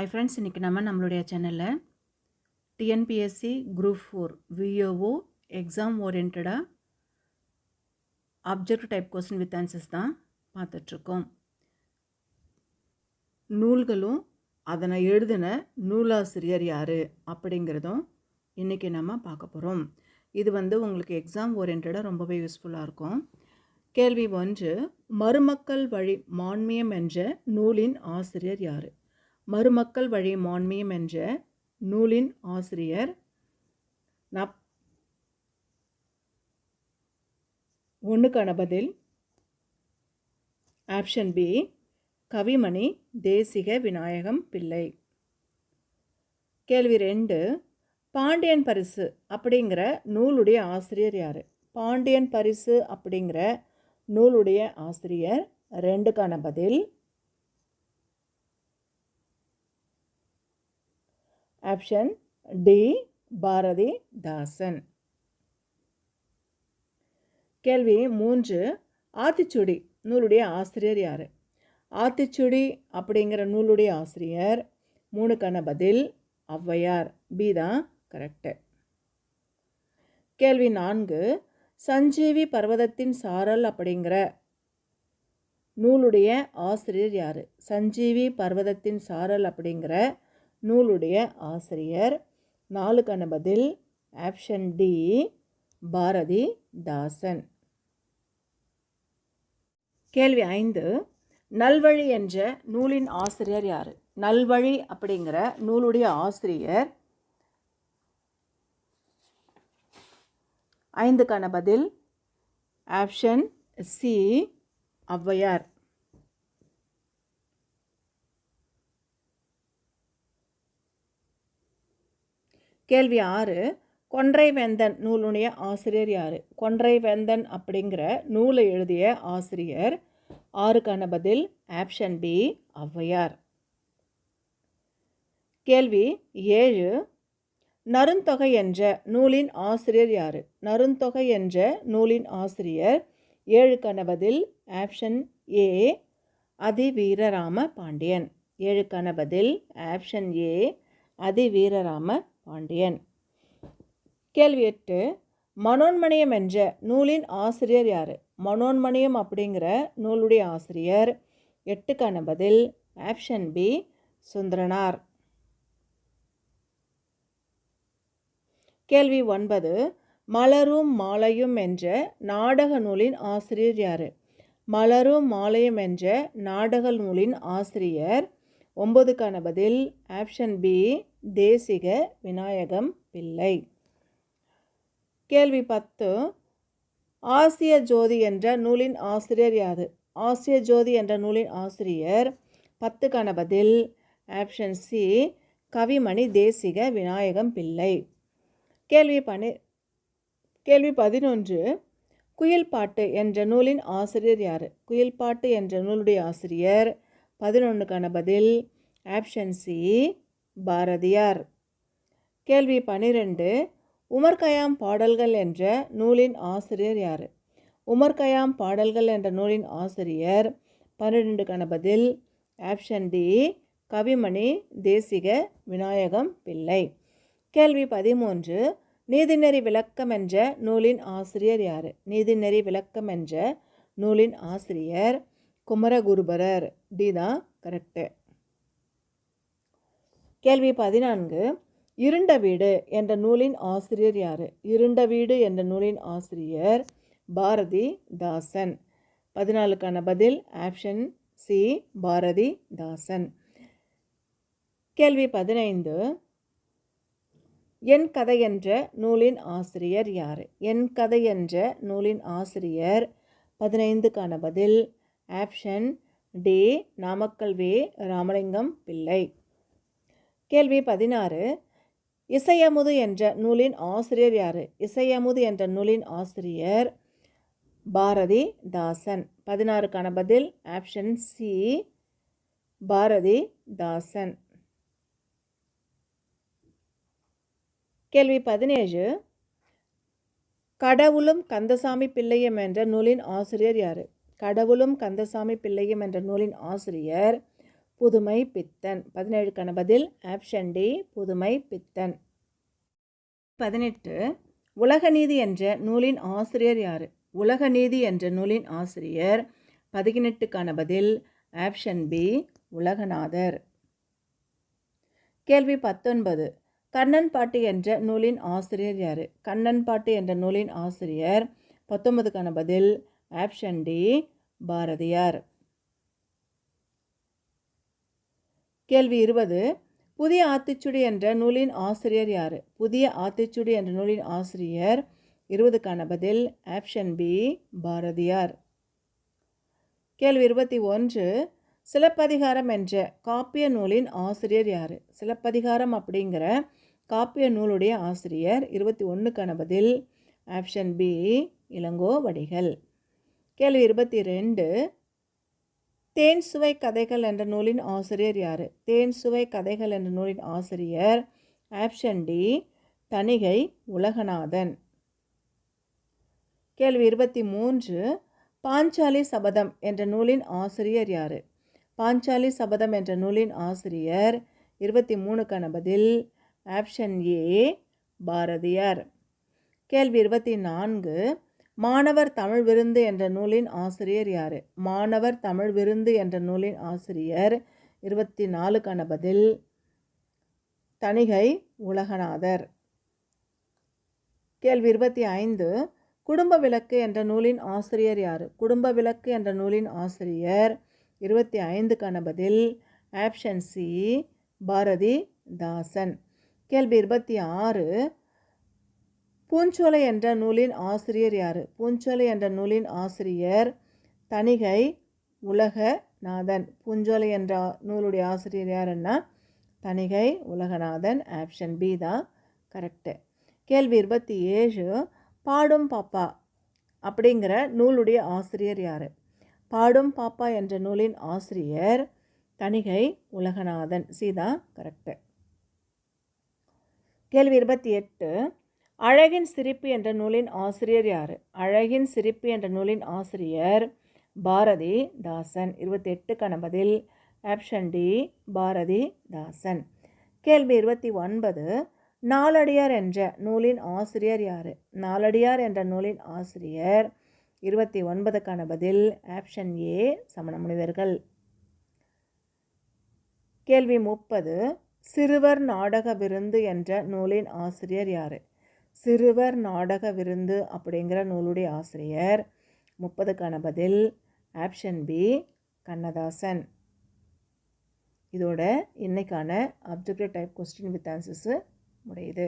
ஐ friends இன்றைக்கி நம்ம நம்மளுடைய சேனலில் TNPSC group four VAO exam ஓரியன்டாக object type question with answers தான் பார்த்துட்ருக்கோம். நூல்களும் அதனை எழுதின நூலாசிரியர் யார் அப்படிங்கிறதும் இன்றைக்கி நம்ம பார்க்க போகிறோம் இது வந்து உங்களுக்கு எக்ஸாம் ஓரியன்டாக ரொம்பவே யூஸ்ஃபுல்லாக இருக்கும். கேள்வி ஒன்று மருமக்கள் வழி மான்மியம் என்ற நூலின் ஆசிரியர் யார்? மருமக்கள் வழி மான்மியம் என்ற நூலின் ஆசிரியர் நப் ஒன்றுக்கான பதில். Option B Kavimani Desika Vinayagam Pillai. கேள்வி ரெண்டு பாண்டியன் பரிசு அப்படிங்கிற நூலுடைய ஆசிரியர் யார்? பாண்டியன் பரிசு அப்படிங்கிற நூலுடைய ஆசிரியர் ரெண்டுக்கான பதில். ஆப்ஷன் டி பாரதி தாசன் கேள்வி மூன்று ஆத்திச்சுடி நூலுடைய ஆசிரியர் யார்? ஆத்திச்சுடி அப்படிங்கிற நூலுடைய ஆசிரியர் மூணுக்கான பதில் ஔவையார். பி தான் கரெக்டு கேள்வி நான்கு சஞ்சீவி பர்வதத்தின் சாரல் அப்படிங்கிற நூலுடைய ஆசிரியர் யார்? சஞ்சீவி பர்வதத்தின் சாரல் அப்படிங்கிற நூலுடைய ஆசிரியர். நாலுக்கான பதில் ஆப்ஷன் டி பாரதி தாசன். கேள்வி ஐந்து நல்வழி என்ற நூலின் ஆசிரியர் யார்? நல்வழி அப்படிங்கிற நூலுடைய ஆசிரியர். ஐந்துக்கான பதில் ஆப்ஷன் சி ஔவையார். கேள்வி ஆறு கொன்றை வேந்தன் நூலுடைய ஆசிரியர் யார்? கொன்றை வேந்தன் அப்படிங்கிற நூலை எழுதிய ஆசிரியர் ஆறுக்கான பதில் ஆப்ஷன் பி ஔவையார். கேள்வி ஏழு நருந்தொகை என்ற நூலின் ஆசிரியர் யார்? நருந்தொகை என்ற நூலின் ஆசிரியர். ஏழுக்கான பதில் ஆப்ஷன் ஏ அதிவீரராம பாண்டியன் ஏழுக்கான பதில் ஆப்ஷன் ஏ அதிவீரராம பாண்டியன் கேள்வி எட்டு மனோன்மணியம் என்ற நூலின் ஆசிரியர் யார்? மனோன்மணியம் அப்படிங்கிற நூலுடைய ஆசிரியர். எட்டுக்கான பதில் ஆப்ஷன் பி சுந்தரனார். கேள்வி ஒன்பது மலரும் மாலையும் என்ற நாடக நூலின் ஆசிரியர் யார்? மலரும் மாலையும் என்ற நாடக நூலின் ஆசிரியர் ஒம்பதுக்கான பதில் ஆப்ஷன் பி தேசிக விநாயகம் பிள்ளை கேள்வி பத்து ஆசிய ஜோதி என்ற நூலின் ஆசிரியர் யார்? ஆசிய ஜோதி என்ற நூலின் ஆசிரியர். பத்துக்கான பதில் ஆப்ஷன் சி கவிமணி தேசிக விநாயகம் பிள்ளை கேள்வி பனி கேள்வி பதினொன்று குயில் பாட்டு என்ற நூலின் ஆசிரியர் யார்? குயில் பாட்டு என்ற நூலுடைய ஆசிரியர். பதினொன்றுக்கான பதில் ஆப்ஷன் சி பாரதியார். கேள்வி பனிரெண்டு உமர் கயாம் பாடல்கள் என்ற நூலின் ஆசிரியர் யார்? உமர் கயாம் பாடல்கள் என்ற நூலின் ஆசிரியர் பன்னிரெண்டுக்கான பதில் ஆப்ஷன் டி கவிமணி தேசிக விநாயகம் பிள்ளை. கேள்வி பதிமூன்று நீதிநெறி விளக்கம் என்ற நூலின் ஆசிரியர் யார்? நீதிநெறி விளக்கம் என்ற நூலின் ஆசிரியர் குமரகுருபரர். டி தான் கரெக்டு கேள்வி பதினான்கு. இருண்ட வீடு என்ற நூலின் ஆசிரியர் யார்? இருண்ட வீடு என்ற நூலின் ஆசிரியர் பாரதி தாசன். பதினாலுக்கான பதில் ஆப்ஷன் சி பாரதி தாசன். கேள்வி பதினைந்து. என் கதை என்ற நூலின் ஆசிரியர் யார்? என் கதை என்ற நூலின் ஆசிரியர் பதினைந்துக்கான பதில் ஆப்ஷன் டி நாமக்கல் வே ராமலிங்கம் பிள்ளை. கேள்வி பதினாறு. இசையமுது என்ற நூலின் ஆசிரியர் யார்? இசையமுது என்ற நூலின் ஆசிரியர் பாரதி தாசன். பதினாறுக்கான பதில் ஆப்ஷன் சி பாரதி தாசன். கேள்வி பதினேழு. கடவுளும் கந்தசாமி பிள்ளையும் என்ற நூலின் ஆசிரியர் யார்? கடவுளும் கந்தசாமி பிள்ளையும் என்ற நூலின் ஆசிரியர் புதுமை பித்தன். பதினேழுக்கான பதில் ஆப்ஷன் டி புதுமை பித்தன். பதினெட்டு உலக நீதி என்ற நூலின் ஆசிரியர் யார்? உலக நீதி என்ற நூலின் ஆசிரியர். பதினெட்டுக்கான பதில் ஆப்ஷன் பி உலகநாதர். கேள்வி பத்தொன்பது கண்ணன் பாட்டு என்ற நூலின் ஆசிரியர் யார்? கண்ணன் பாட்டு என்ற நூலின் ஆசிரியர். பத்தொன்பதுக்கான பதில் ஆப்ஷன் டி பாரதியார். கேள்வி இருபது. புதிய ஆத்திச்சுடி என்ற நூலின் ஆசிரியர் யார்? புதிய ஆத்திச்சுடி என்ற நூலின் ஆசிரியர் இருபதுக்கான பதில் ஆப்ஷன் பி பாரதியார். கேள்வி இருபத்தி ஒன்று. சிலப்பதிகாரம் என்ற காப்பிய நூலின் ஆசிரியர் யார்? சிலப்பதிகாரம் அப்படிங்கிற காப்பிய நூலுடைய ஆசிரியர் இருபத்தி ஒன்றுக்கான பதில் ஆப்ஷன் பி இளங்கோ வடிகள் கேள்வி இருபத்தி ரெண்டு தேன் சுவை கதைகள் என்ற நூலின் ஆசிரியர் யார்? தேன் சுவை கதைகள் என்ற நூலின் ஆசிரியர் ஆப்ஷன் டி தணிகை உலகநாதன். கேள்வி இருபத்தி மூன்று பாஞ்சாலி சபதம் என்ற நூலின் ஆசிரியர் யார்? பாஞ்சாலி சபதம் என்ற நூலின் ஆசிரியர் இருபத்தி மூணுக்கான பதில் ஆப்ஷன் ஏ பாரதியார். கேள்வி இருபத்தி நான்கு மாணவர் தமிழ் விருந்து என்ற நூலின் ஆசிரியர் யார்? மாணவர் தமிழ் விருந்து என்ற நூலின் ஆசிரியர் இருபத்தி நாலுக்கான பதில் தணிகை உலகநாதர். கேள்வி இருபத்தி ஐந்து. குடும்ப விளக்கு என்ற நூலின் ஆசிரியர் யார்? குடும்ப விளக்கு என்ற நூலின் ஆசிரியர் இருபத்தி ஐந்துக்கான பதில் ஆப்ஷன் சி பாரதி தாசன். கேள்வி இருபத்தி ஆறு. பூஞ்சோலை என்ற நூலின் ஆசிரியர் யார்? பூஞ்சோலை என்ற நூலின் ஆசிரியர் தணிகை உலகநாதன். பூஞ்சோலை என்ற நூலுடைய ஆசிரியர் யாருன்னா? தணிகை உலகநாதன் ஆப்ஷன் பி தான் கரெக்டு கேள்வி இருபத்தி ஏழு பாடும் பாப்பா அப்படிங்கிற நூலுடைய ஆசிரியர் யார்? பாடும் பாப்பா என்ற நூலின் ஆசிரியர் தணிகை உலகநாதன். சீதா கரெக்டு கேள்வி இருபத்தி எட்டு அழகின் சிரிப்பு என்ற நூலின் ஆசிரியர் யார்? அழகின் சிரிப்பு என்ற நூலின் ஆசிரியர் பாரதி தாசன். இருபத்தி எட்டுக்கான பதில் ஆப்ஷன் டி பாரதி தாசன். கேள்வி இருபத்தி ஒன்பது நாலடியார் என்ற நூலின் ஆசிரியர் யார்? நாலடியார் என்ற நூலின் ஆசிரியர் இருபத்தி ஒன்பதுக்கான பதில் ஆப்ஷன் ஏ சமண முனிவர்கள் கேள்வி முப்பது சிறுவர் நாடக விருந்து என்ற நூலின் ஆசிரியர் யார்? சிறுவர் நாடக விருந்து அப்படிங்கிற நூலுடைய ஆசிரியர். முப்பதுக்கான பதில் ஆப்ஷன் பி கண்ணதாசன். இதோட இன்றைக்கான objective type question with answers முடியுது.